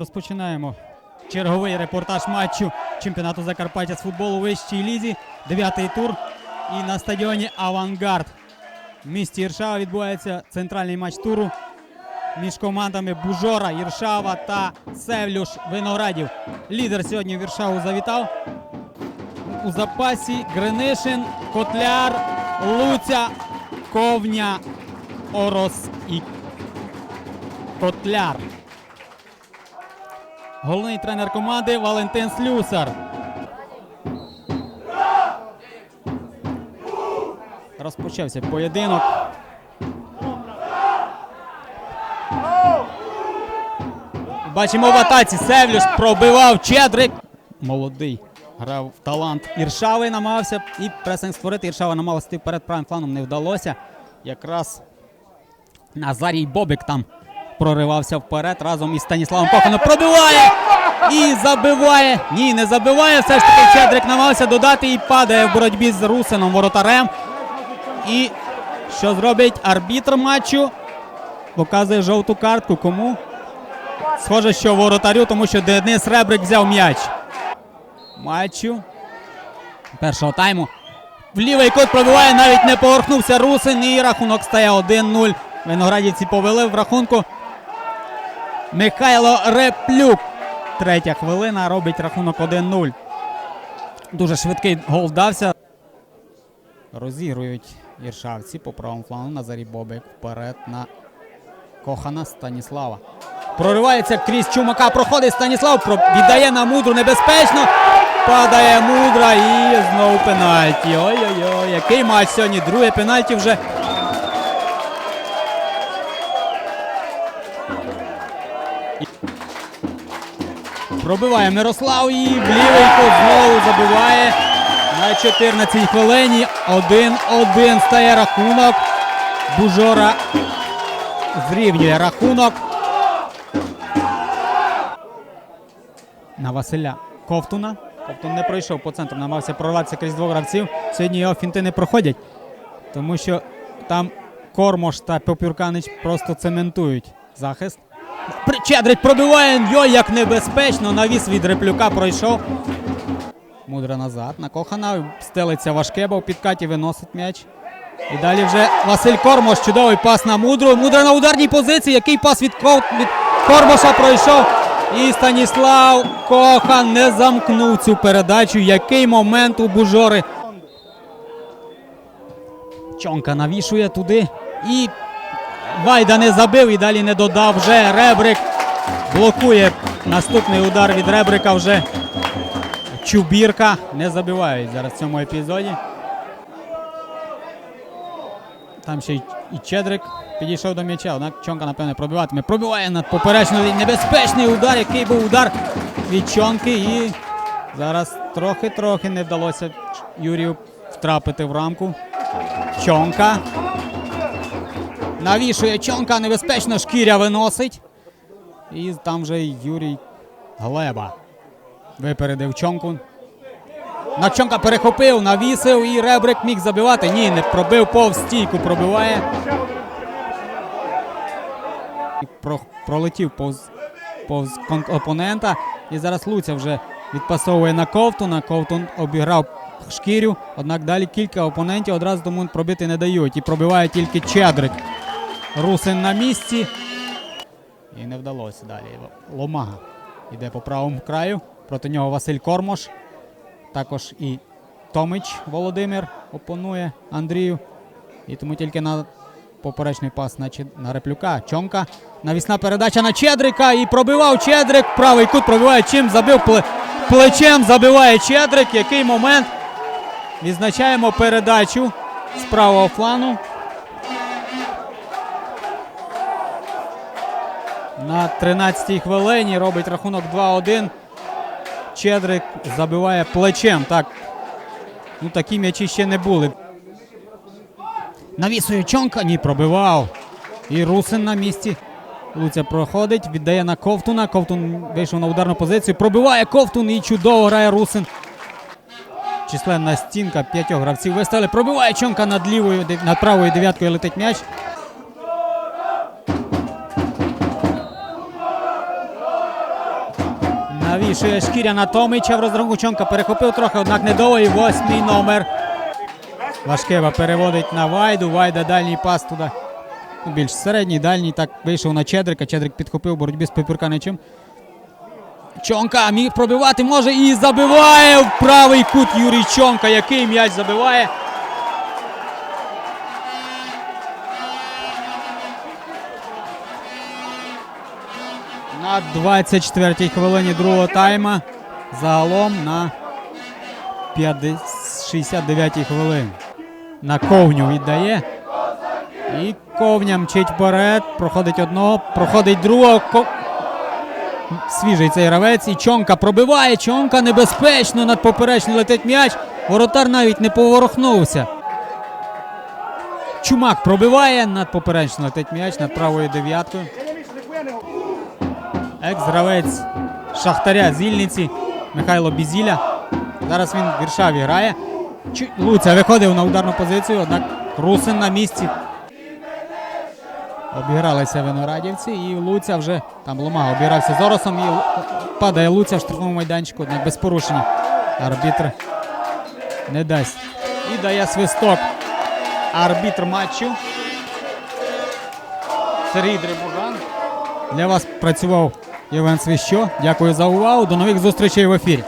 Розпочинаємо черговий репортаж матчу чемпіонату Закарпаття з футболу у вищій лізі. Дев'ятий тур. І на стадіоні Авангард в місті Іршава відбувається центральний матч туру між командами Бужора, Іршава та Севлюш Виноградів. Лідер сьогодні в Іршаву завітав. У запасі Гринишин, Котляр, Луця, Ковня, Орос і Котляр. Головний тренер команди Валентин Слюсар. Розпочався поєдинок. Бачимо в атаці. Севлюш пробивав Чедрик. Молодий. Грав талант Іршави, намагався і пресинг створити. Іршава намагався йти вперед правим фланом, не вдалося. Якраз Назарій Бобик там проривався вперед разом із Станіславом Коханом. Пробиває і забиває. Ні, не забиває. Все ж таки Чедрик намагався додати і падає в боротьбі з Русином воротарем. І що зробить арбітр матчу? Показує жовту картку. Кому? Схоже, що воротарю, тому що Денис Ребрик взяв м'яч. Матчу. Першого тайму. В лівий кут пробиває, навіть не поверхнувся Русин і рахунок стає 1-0. Виноградівці повели в рахунку. Михайло Реплюк. Третя хвилина робить рахунок 1-0. Дуже швидкий гол вдався. Розігрують іршавці по правому флангу. Назарій Бобик вперед на Кохана Станіслава. Проривається крізь чумака. Проходить Станіслав. Віддає на мудру небезпечно. Падає мудра і знову пенальті. Ой-ой-ой, який матч сьогодні. Друге пенальті вже. Пробиває Мирослав і лівий знову забиває. На 14 хвилині 1-1 стає рахунок. Бужора зрівнює рахунок. На Василя Ковтуна. Ковтун не пройшов по центру, намагався прорватися крізь двох гравців. Сьогодні його фінти не проходять, тому що там Кормош та Попюрканич просто цементують захист. Чедрик пробиває. Йой, як небезпечно. Навіс від реплюка пройшов. Мудра назад. На Кохана. Стелиться Вашкеба в підкаті, виносить м'яч. І далі вже Василь Кормош. Чудовий пас на мудру. Мудра на ударній позиції. Який пас від, Ков... від Кормоша пройшов. І Станіслав Кохан не замкнув цю передачу. Який момент у Бужори. Чонка навішує туди. І Вайда не забив і далі не додав. Вже Ребрик блокує наступний удар від Ребрика вже. Чубірка не забивають зараз в цьому епізоді. Там ще і Чедрик підійшов до м'яча, однак Чонка, напевне, пробиватиме. Пробиває над поперечною небезпечний удар, який був удар від Чонки. І зараз трохи-трохи не вдалося Юрію втрапити в рамку. Чонка. Навішує Чонка, небезпечно шкіря виносить. І там вже Юрій Глеба випередив Чонку. На Чонка перехопив, навісив і Ребрик міг забивати. Ні, не пробив повз стійку, пробиває. І про, пролетів повз, повз опонента. І зараз Луця вже відпасовує на Ковтуна. Ковтун обіграв шкірю. Однак далі кілька опонентів одразу тому пробити не дають. І пробиває тільки Чедрик. Русин на місці. І не вдалося далі. Ломага йде по правому краю. Проти нього Василь Кормош. Також і Томич Володимир опонує Андрію. І тому тільки на поперечний пас на, Чед- на реплюка. Чонка. Навісна передача на Чедрика. І пробивав Чедрик. Правий кут пробиває чим. Забив пле- плечем. Забиває Чедрик. Який момент. Відзначаємо передачу з правого флану. На 13-й хвилині робить рахунок 2-1. Чедрик забиває плечем. Так. Ну, такі м'ячі ще не були. Навісує Чонка, ні, пробивав. І Русин на місці. Луця проходить, віддає на Ковтуна. Ковтун вийшов на ударну позицію. Пробиває Ковтун і чудово грає Русин. Численна стінка п'ятьох гравців виставили. Пробиває Чонка над лівою, над правою дев'яткою летить м'яч. Навішує шкіря на Томича в розрахунку Чонка перехопив трохи, однак недовго і восьмий номер. Лашкева переводить на Вайду. Вайда дальній пас туди. Ну, Більш середній, дальній так вийшов на Чедрика. Чедрик підхопив боротьбі з Пепірканичем. Чонка міг пробивати може і забиває в правий кут Юрій Чонка. Який м'яч забиває. На 24-й хвилині другого тайма. Загалом на 69-й хвилині. На ковню віддає. І ковня мчить вперед. Проходить одного, проходить другого. Свіжий цей гравець. І Чонка пробиває. Чонка небезпечно над поперечним летить м'яч. Воротар навіть не поворухнувся. Чумак пробиває над поперечним летить м'яч над правою дев'яткою. Екс-гравець Шахтаря з Ільниці Михайло Бізіля. Зараз він в Віршаві грає. Луця виходив на ударну позицію, однак Русин на місці. Обігралися виноградівці і Луця вже там Ломага обігрався з Оросом і падає Луця в штрафному майданчику, однак без порушення. Арбітр не дасть. І дає свисток. Арбітр матчу. Сергій Дребужан. Для вас працював Євген Свіщо. Дякую за увагу. До нових зустрічей в ефірі.